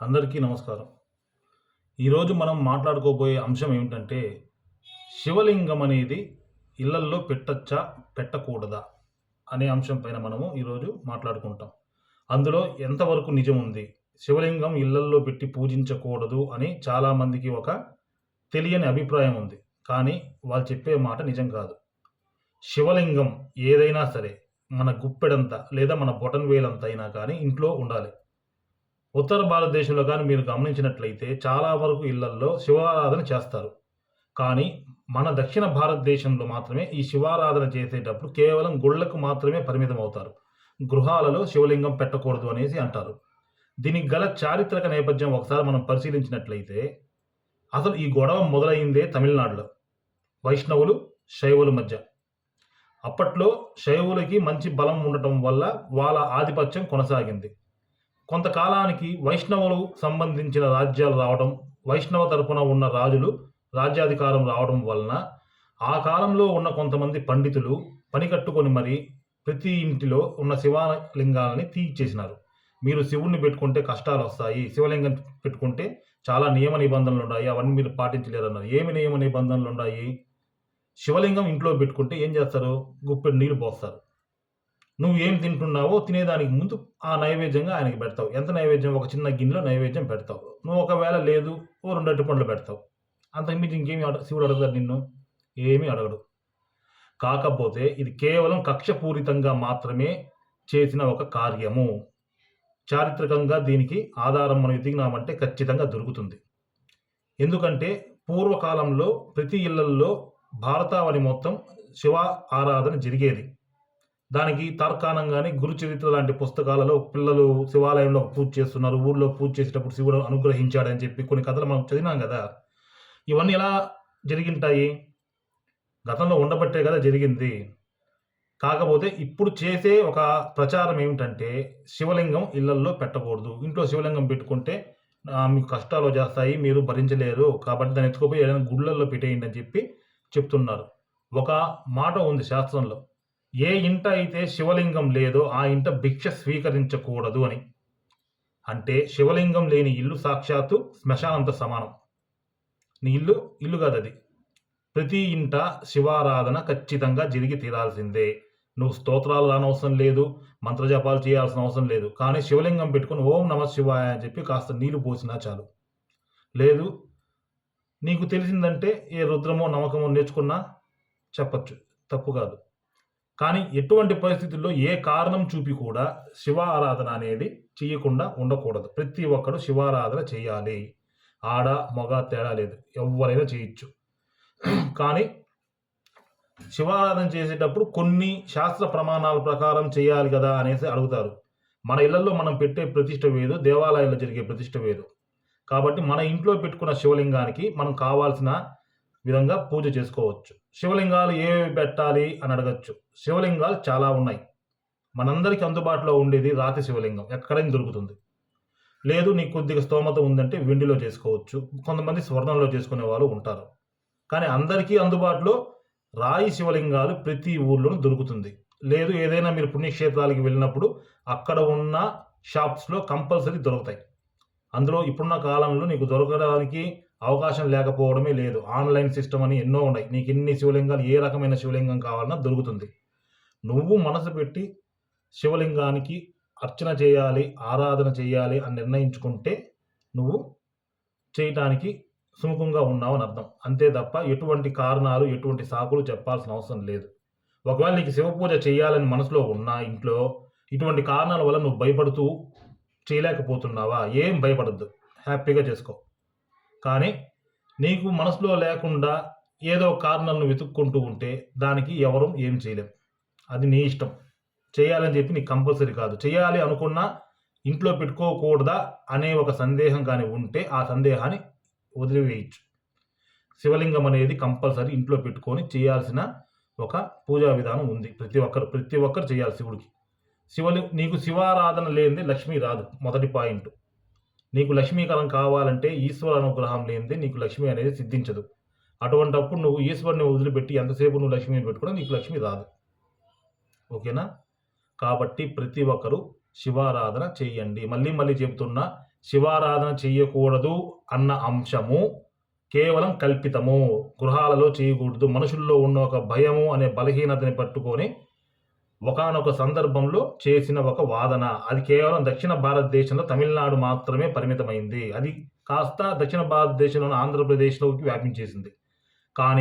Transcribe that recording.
అందరికీ నమస్కారం. ఈరోజు మనం మాట్లాడుకోబోయే అంశం ఏమిటంటే శివలింగం అనేది ఇళ్ళల్లో పెట్టచ్చా పెట్టకూడదా అనే అంశం పైన మనము ఈరోజు మాట్లాడుకుంటాం. అందులో ఎంతవరకు నిజం ఉంది? శివలింగం ఇళ్ళల్లో పెట్టి పూజించకూడదు అని చాలామందికి ఒక తెలియని అభిప్రాయం ఉంది. కానీ వాళ్ళు చెప్పే మాట నిజం కాదు. శివలింగం ఏదైనా సరే మన గుప్పెడంత లేదా మన బొటన్ వేలంత అయినా కానీ ఇంట్లో ఉండాలి. ఉత్తర భారతదేశంలో కానీ మీరు గమనించినట్లయితే చాలా వరకు ఇళ్ళల్లో శివారాధన చేస్తారు. కానీ మన దక్షిణ భారతదేశంలో మాత్రమే ఈ శివారాధన చేసేటప్పుడు కేవలం గుళ్ళకు మాత్రమే పరిమితం అవుతారు గృహాలలో శివలింగం పెట్టకూడదు అనేసి అంటారు. దీనికి గల చారిత్రక నేపథ్యం ఒకసారి మనం పరిశీలించినట్లయితే అసలు ఈ గొడవ మొదలైందే తమిళనాడులో. వైష్ణవులు శైవుల మధ్య. అప్పట్లో శైవులకి మంచి బలం ఉండటం వల్ల వాళ్ళ ఆధిపత్యం కొనసాగింది. కొంతకాలానికి వైష్ణవులు సంబంధించిన రాజ్యాలు రావడం వైష్ణవ తరపున ఉన్న రాజులు రాజ్యాధికారం రావడం వలన ఆ కాలంలో ఉన్న కొంతమంది పండితులు పని కట్టుకొని మరి ప్రతి ఇంటిలో ఉన్న శివలింగాలని తీర్చేసినారు మీరు శివుణ్ణి పెట్టుకుంటే కష్టాలు వస్తాయి శివలింగం పెట్టుకుంటే చాలా నియమ నిబంధనలు ఉన్నాయి అవన్నీ మీరు పాటించలేరు అన్నారు ఏమి నియమ నిబంధనలు ఉన్నాయి శివలింగం ఇంట్లో పెట్టుకుంటే ఏం చేస్తారు? గుప్పెడు నీళ్ళు పోస్తారు. నువ్వు ఏం తింటున్నావో తినేదానికి ముందు ఆ నైవేద్యంగా ఆయనకి పెడతావు. ఎంత నైవేద్యం? ఒక చిన్న గిన్నెలో నైవేద్యం పెడతావు. నువ్వు ఒకవేళ లేదు ఓ రెండు అట్టి పండ్లు పెడతావు. అంతకుమించి ఇంకేమి అడ శివుడు అడగదు నిన్ను. ఏమీ అడగడు. కాకపోతే ఇది కేవలం కక్షపూరితంగా మాత్రమే చేసిన ఒక కార్యము. చారిత్రకంగా దీనికి ఆధారం మనం ఎదిగినామంటే ఖచ్చితంగా దొరుకుతుంది. ఎందుకంటే పూర్వకాలంలో ప్రతి ఇళ్ళల్లో భారతావని మొత్తం శివ ఆరాధన జరిగేది. దానికి తార్కాణంగానే గురు చరిత్ర లాంటి పుస్తకాలలో పిల్లలు శివాలయంలో పూజ చేస్తున్నారు ఊళ్ళో పూజ చేసేటప్పుడు శివుడు అనుగ్రహించాడని చెప్పి కొన్ని కథలు మనం చదివినాం కదా. ఇవన్నీ ఎలా జరిగింటాయి? గతంలో ఉండబట్టే కదా జరిగింది. కాకపోతే ఇప్పుడు చేసే ఒక ప్రచారం ఏమిటంటే శివలింగం ఇళ్ళల్లో పెట్టకూడదు. ఇంట్లో శివలింగం పెట్టుకుంటే మీకు కష్టాలు చేస్తాయి మీరు భరించలేరు. కాబట్టి దాన్ని ఎత్తుకుపోయి ఏదైనా గుళ్ళల్లో పెట్టేయండి అని చెప్పి చెప్తున్నారు. ఒక మాట ఉంది శాస్త్రంలో. ఏ ఇంట అయితే శివలింగం లేదో ఆ ఇంట భిక్ష స్వీకరించకూడదు అని. అంటే శివలింగం లేని ఇల్లు సాక్షాత్తు శ్మశానంతో సమానం. నీ ఇల్లు ఇల్లు కాదు అది ప్రతి ఇంట శివారాధన ఖచ్చితంగా జరిగి తీరాల్సిందే. నువ్వు స్తోత్రాలు రానవసరం లేదు మంత్రజపాలు చేయాల్సిన అవసరం లేదు. కానీ శివలింగం పెట్టుకుని ఓం నమ శివాయ అని చెప్పి కాస్త నీళ్ళు పోసినా చాలు. లేదు నీకు తెలిసిందంటే ఏ రుద్రమో నమ్మకమో నేర్చుకున్నా చెప్పచ్చు. తప్పు కాదు. కానీ ఎటువంటి పరిస్థితుల్లో ఏ కారణం చూపి కూడా శివ ఆరాధన అనేది చేయకుండా ఉండకూడదు. ప్రతి ఒక్కరు శివారాధన చేయాలి. ఆడ మగ తేడా లేదు. ఎవరైనా చేయొచ్చు. కానీ శివారాధన చేసేటప్పుడు కొన్ని శాస్త్ర ప్రమాణాల ప్రకారం చేయాలి కదా అనేసి అడుగుతారు. మన ఇళ్ళలో మనం పెట్టే ప్రతిష్ట వేదు దేవాలయాల్లో జరిగే ప్రతిష్ట వేదు కాబట్టి మన ఇంట్లో పెట్టుకున్న శివలింగానికి మనం కావాల్సిన విధంగా పూజ చేసుకోవచ్చు. శివలింగాలు ఏవి పెట్టాలి అని అడగచ్చు. శివలింగాలు చాలా ఉన్నాయి. మనందరికీ అందుబాటులో ఉండేది రాతి శివలింగం. ఎక్కడైనా దొరుకుతుంది. లేదు నీకు కొద్దిగా స్తోమత ఉందంటే వెండిలో చేసుకోవచ్చు. కొంతమంది స్వర్ణంలో చేసుకునే వాళ్ళు ఉంటారు. కానీ అందరికీ అందుబాటులో రాయి శివలింగాలు ప్రతి ఊర్లోనూ దొరుకుతుంది. లేదు ఏదైనా మీరు పుణ్యక్షేత్రాలకు వెళ్ళినప్పుడు అక్కడ ఉన్న షాప్స్లో కంపల్సరీ దొరుకుతాయి. అందులో ఇప్పుడున్న కాలంలో నీకు దొరకడానికి అవకాశం లేకపోవడమే లేదు. ఆన్లైన్ సిస్టమ్ అని ఎన్నో ఉన్నాయి. నీకు ఎన్ని శివలింగాలు ఏ రకమైన శివలింగం కావాలన్నా దొరుకుతుంది. నువ్వు మనసు పెట్టి శివలింగానికి అర్చన చేయాలి ఆరాధన చేయాలి అని నిర్ణయించుకుంటే నువ్వు చేయటానికి సుముఖంగా ఉన్నావు అని అర్థం. అంతే తప్ప ఎటువంటి కారణాలు ఎటువంటి సాకులు చెప్పాల్సిన అవసరం లేదు. ఒకవేళ నీకు శివ పూజ చేయాలని మనసులో ఉన్నా ఇంట్లో ఇటువంటి కారణాల వల్ల నువ్వు భయపడుతూ చేయలేకపోతున్నావా? ఏం భయపడద్దు. హ్యాపీగా చేసుకో. కానీ నీకు మనసులో లేకుండా ఏదో కారణాలను వెతుక్కుంటూ ఉంటే దానికి ఎవరూ ఏం చేయలేం అది నీ ఇష్టం. చేయాలని చెప్పి నీకు కంపల్సరీ కాదు. చేయాలి అనుకున్నా ఇంట్లో పెట్టుకోకూడదా అనే ఒక సందేహం కానీ ఉంటే ఆ సందేహాన్ని వదిలివేయచ్చు. శివలింగం అనేది కంపల్సరీ ఇంట్లో పెట్టుకొని చేయాల్సిన ఒక పూజా విధానం ఉంది. ప్రతి ఒక్కరు ప్రతి ఒక్కరు చేయాలి శివుడికి. శివలి నీకు శివారాధన లేనిదే లక్ష్మి రాదు. మొదటి పాయింట్. నీకు లక్ష్మీకరం కావాలంటే ఈశ్వర అనుగ్రహం లేనిదే నీకు లక్ష్మి అనేది సిద్ధించదు. అటువంటప్పుడు నువ్వు ఈశ్వరుని వదిలిపెట్టి ఎంతసేపు నువ్వు లక్ష్మిని పెట్టుకున్నా నీకు లక్ష్మి రాదు. ఓకేనా? కాబట్టి ప్రతి ఒక్కరూ శివారాధన చేయండి. మళ్ళీ మళ్ళీ చెబుతున్నా శివారాధన చేయకూడదు అన్న అంశము కేవలం కల్పితము. గృహాలలో చేయకూడదు. మనుషుల్లో ఉన్న ఒక భయము అనే బలహీనతని పట్టుకొని ఒకానొక సందర్భంలో చేసిన ఒక వాదన. అది కేవలం దక్షిణ భారతదేశంలో తమిళనాడు మాత్రమే పరిమితమైంది. అది కాస్త దక్షిణ భారతదేశంలోని ఆంధ్రప్రదేశ్లోకి వ్యాపించేసింది.